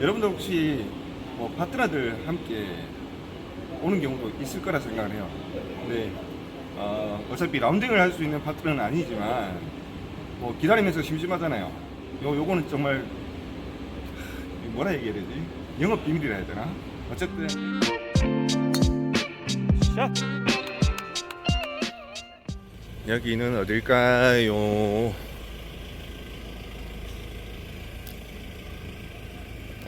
여러분들 혹시 뭐 파트너들 함께 오는 경우도 있을 거라 생각을 해요. 근데 어, 어차피 라운딩을 할 수 있는 파트너는 아니지만 뭐 기다리면서 심심하잖아요. 요 요거는 정말 하, 뭐라 얘기해야 되지? 영업 비밀이라 해야 되나? 어쨌든 샷. 여기는 어딜까요?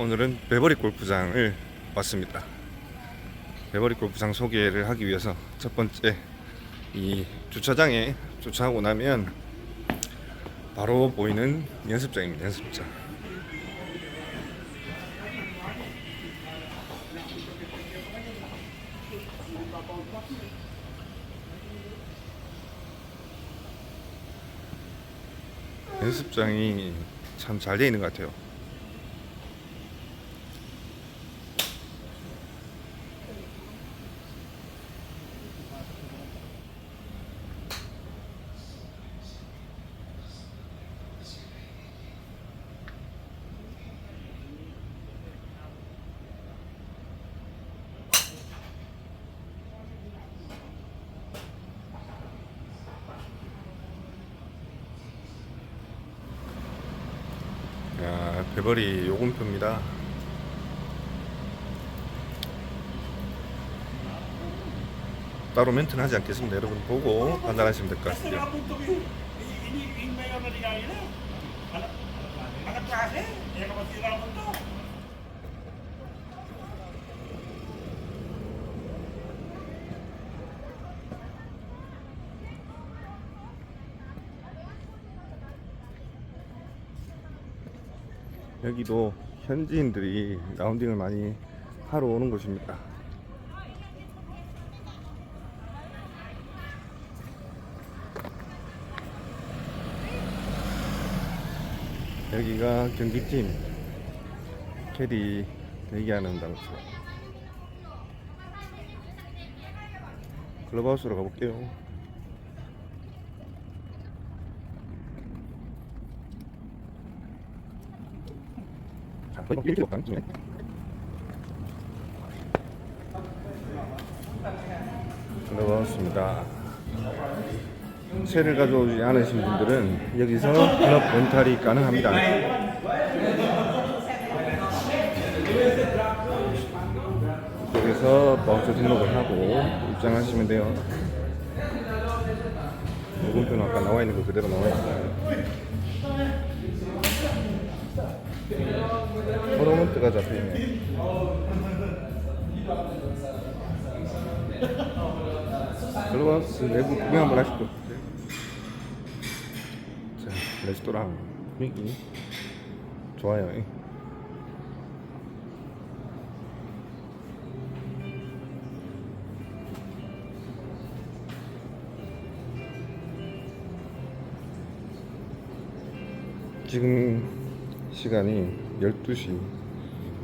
오늘은 베버리 골프장을 왔습니다. 베버리 골프장 소개를 하기 위해서 첫 번째 이 주차장에 주차하고 나면 바로 보이는 연습장입니다. 연습장. 연습장이 참 잘 되어 있는 것 같아요. 야, 배벌이 요금표입니다. 따로 멘트는 하지 않겠습니다. 여러분 보고 판단하시면 될것 nga 여기도 현지인들이 라운딩을 많이 하러 오는 곳입니다. 여기가 경기팀 캐디 대기하는 장소. 클럽하우스로 가볼게요. 거의 1kg 반쯤이네. 들어봤습니다. 채를 가져오지 않으신 분들은 여기서 클럽 렌탈이 가능합니다. 여기서 바우처 등록을 하고 입장하시면 돼요. 요금표는 아까 나와 있는 거 그대로 나와 있어요. 토너먼트가 잡혀있네. 글로바스 내부 구경 한번 하시죠. 자, 레스토랑 분위기 좋아요. 예. 지금 시간이 12시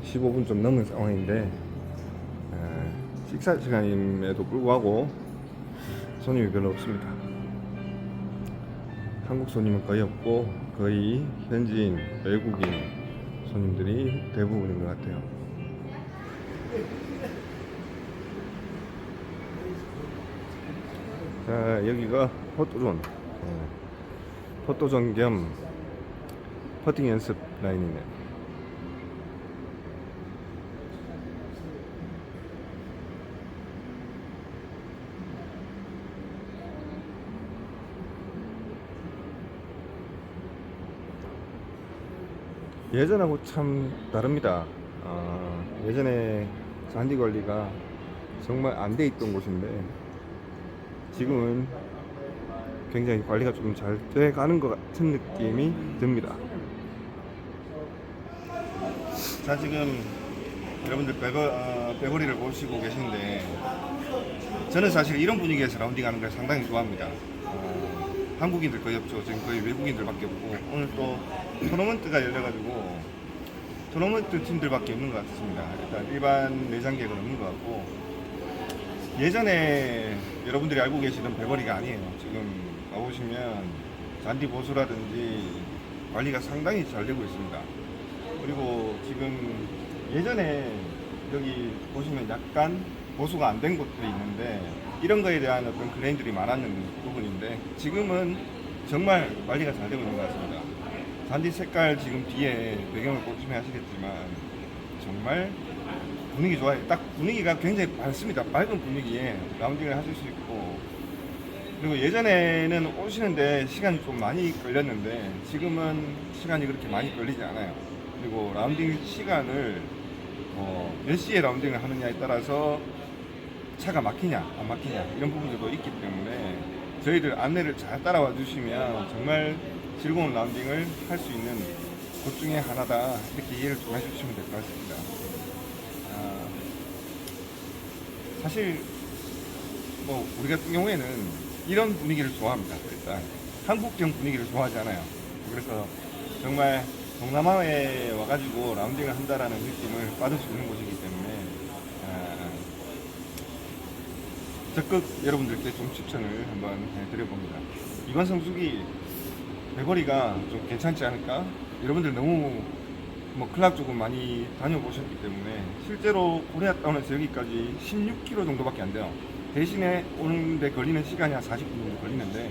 15분 좀 넘은 상황인데 에, 식사 시간임에도 불구하고 손님이 별로 없습니다. 한국 손님은 거의 없고 거의 현지인, 외국인 손님들이 대부분인 것 같아요. 자 여기가 포토존, 어, 포토존 겸 퍼팅 연습 라인이네. 예전하고 참 다릅니다. 아, 예전에 잔디 관리가 정말 안 돼 있던 곳인데 지금은 굉장히 관리가 좀 잘 돼 가는 것 같은 느낌이 듭니다. 자 지금 여러분들 베거, 어, 베거리를 보시고 계신데 저는 사실 이런 분위기에서 라운딩하는 걸 상당히 좋아합니다. 어, 한국인들 거의 없죠. 지금 거의 외국인들밖에 없고 오늘 또 토너먼트가 열려가지고 토너먼트 팀들밖에 없는 것 같습니다. 일단 일반 내장객은 없는 것 같고 예전에 여러분들이 알고 계시던 베거리가 아니에요. 지금 가보시면 잔디 보수라든지 관리가 상당히 잘 되고 있습니다. 그리고 지금 예전에 여기 보시면 약간 보수가 안 된 곳도 있는데 이런 거에 대한 어떤 클레임들이 많았는 부분인데 지금은 정말 관리가 잘 되고 있는 것 같습니다. 잔디 색깔 지금 뒤에 배경을 보시면 아시겠지만 정말 분위기 좋아요. 딱 분위기가 굉장히 밝습니다. 밝은 분위기에 라운딩을 하실 수 있고 그리고 예전에는 오시는데 시간이 좀 많이 걸렸는데 지금은 시간이 그렇게 많이 걸리지 않아요. 그리고 라운딩 시간을 어, 몇 시에 라운딩을 하느냐에 따라서 차가 막히냐 안 막히냐 이런 부분들도 있기 때문에 저희들 안내를 잘 따라와 주시면 정말 즐거운 라운딩을 할 수 있는 곳 중에 하나다 이렇게 이해를 좀 해주시면 될 것 같습니다. 아, 사실 뭐 우리 같은 경우에는 이런 분위기를 좋아합니다. 일단 한국형 분위기를 좋아하지 않아요. 그래서 정말 동남아에 와가지고 라운딩을 한다라는 느낌을 받을 수 있는 곳이기 때문에 아, 적극 여러분들께 좀 추천을 한번 드려봅니다. 이번 성수기 배거리가 좀 괜찮지 않을까? 여러분들 너무 뭐 클락 쪽은 많이 다녀보셨기 때문에 실제로 코리아 타운에서 여기까지 16km 정도밖에 안 돼요. 대신에 오는데 걸리는 시간이 한 40분 정도 걸리는데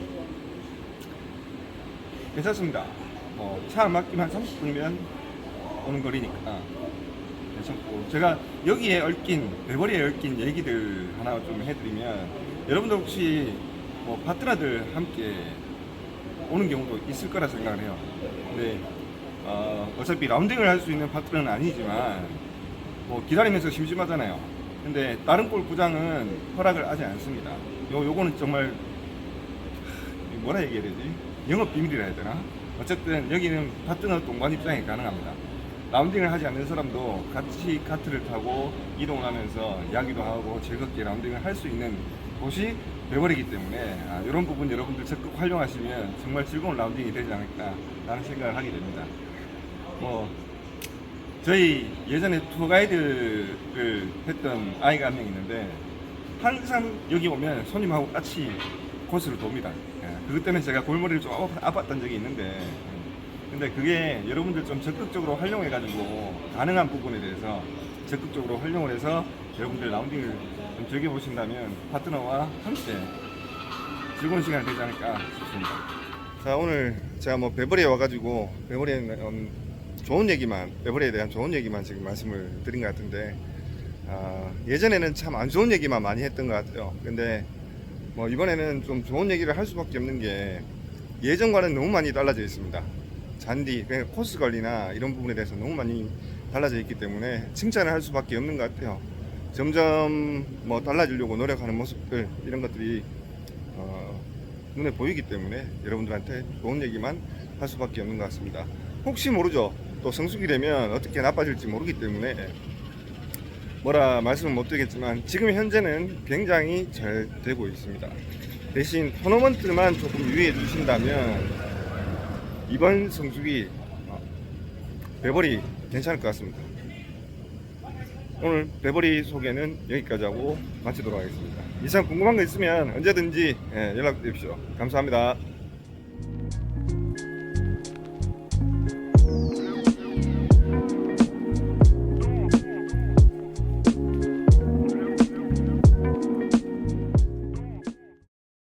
괜찮습니다. 뭐 차안 막히면 한 30분이면 오는 거리니까 괜찮고 제가 여기에 얽힌 배버리에 얽힌 얘기들 하나 좀 해드리면 여러분들 혹시 뭐 파트너들 함께 오는 경우도 있을 거라 생각을 해요. 근데 어, 어차피 라운딩을 할 수 있는 파트너는 아니지만 뭐 기다리면서 심심하잖아요. 근데 다른 골프장은 허락을 하지 않습니다. 요 요거는 정말 뭐라 얘기해야 되지? 영업 비밀이라 해야 되나? 어쨌든 여기는 파트너 동반 입장이 가능합니다. 라운딩을 하지 않는 사람도 같이 카트를 타고 이동을 하면서 이야기도 하고 즐겁게 라운딩을 할 수 있는 곳이 돼버리기 때문에 아, 이런 부분 여러분들 적극 활용하시면 정말 즐거운 라운딩이 되지 않을까라는 생각을 하게 됩니다. 뭐 저희 예전에 투어 가이드를 했던 아이가 한 명 있는데 항상 여기 오면 손님하고 같이 코스를 돕니다. 예, 그것 때문에 제가 골머리를 좀 아팠- 아팠던 적이 있는데 음, 근데 그게 여러분들 좀 적극적으로 활용해 가지고 가능한 부분에 대해서 적극적으로 활용을 해서 여러분들 라운딩을 좀 즐겨 보신다면 파트너와 함께 즐거운 시간이 되지 않을까 싶습니다. 자 오늘 제가 뭐 베버리에 와가지고 베버리에 음, 좋은 얘기만 베버리에 대한 좋은 얘기만 지금 말씀을 드린 것 같은데 아, 예전에는 참 안 좋은 얘기만 많이 했던 것 같아요. 근데 뭐 이번에는 좀 좋은 얘기를 할 수밖에 없는 게 예전과는 너무 많이 달라져 있습니다. 잔디, 코스 관리나 이런 부분에 대해서 너무 많이 달라져 있기 때문에 칭찬을 할 수밖에 없는 것 같아요. 점점 뭐 달라지려고 노력하는 모습들 이런 것들이 어, 눈에 보이기 때문에 여러분들한테 좋은 얘기만 할 수밖에 없는 것 같습니다. 혹시 모르죠. 또 성수기 되면 어떻게 나빠질지 모르기 때문에 뭐라 말씀은 못 드리겠지만 지금 현재는 굉장히 잘 되고 있습니다. 대신 토너먼트만 조금 유의해 주신다면 이번 성수기 어, 배버리 괜찮을 것 같습니다. 오늘 배버리 소개는 여기까지 하고 마치도록 하겠습니다. 이상 궁금한 거 있으면 언제든지 예, 연락 주십시오. 감사합니다.